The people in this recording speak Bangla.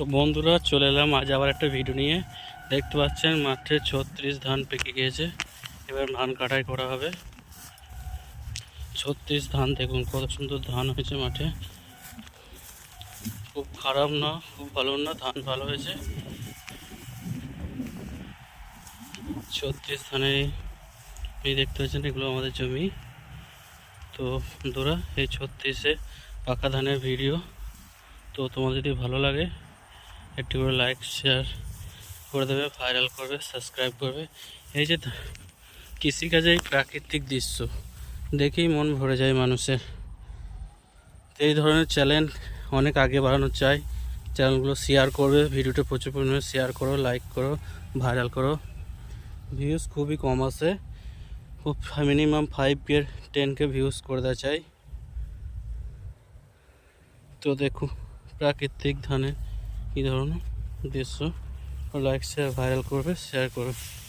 তো বন্ধুরা, চলে এলাম। আজ আবার একটা ভিডিও নিয়ে। দেখতে পাচ্ছেন, মাঠে ছত্রিশ ধান পেকে গিয়েছে। এবার ধান কাটাই করা হবে। ছত্রিশ ধান, দেখুন, কত সুন্দর ধান হয়েছে মাঠে। খুব খারাপ না, খুব ভালো না, ধান ভালো হয়েছে। ছত্রিশ ধানে এই দেখতে পাচ্ছেন, এগুলো আমাদের জমি। তো বন্ধুরা, এই ছত্রিশে পাকা ধানের ভিডিও তো তোমার যদি ভালো লাগে একটু করে লাইক শেয়ার করে দেবে ভাইরাল করবে সাবস্ক্রাইব করবে। এই যে কৃষিকাজে এই প্রাকৃতিক দৃশ্য, দেখেই মন ভরে যায় মানুষের। এই ধরনের চ্যানেল অনেক আগে বাড়ানো চাই। চ্যানেলগুলো শেয়ার করবে, ভিডিওটা প্রচুর পরিমাণে শেয়ার করো লাইক করো ভাইরাল করো। ভিউজ খুবই কম আছে। খুব minimum five K ten K views করে দেওয়া চাই। তো দেখো, প্রাকৃতিক ধানের কী ধরনের দৃশ্য? লাইক শেয়ার ভাইরাল করবে শেয়ার করবে।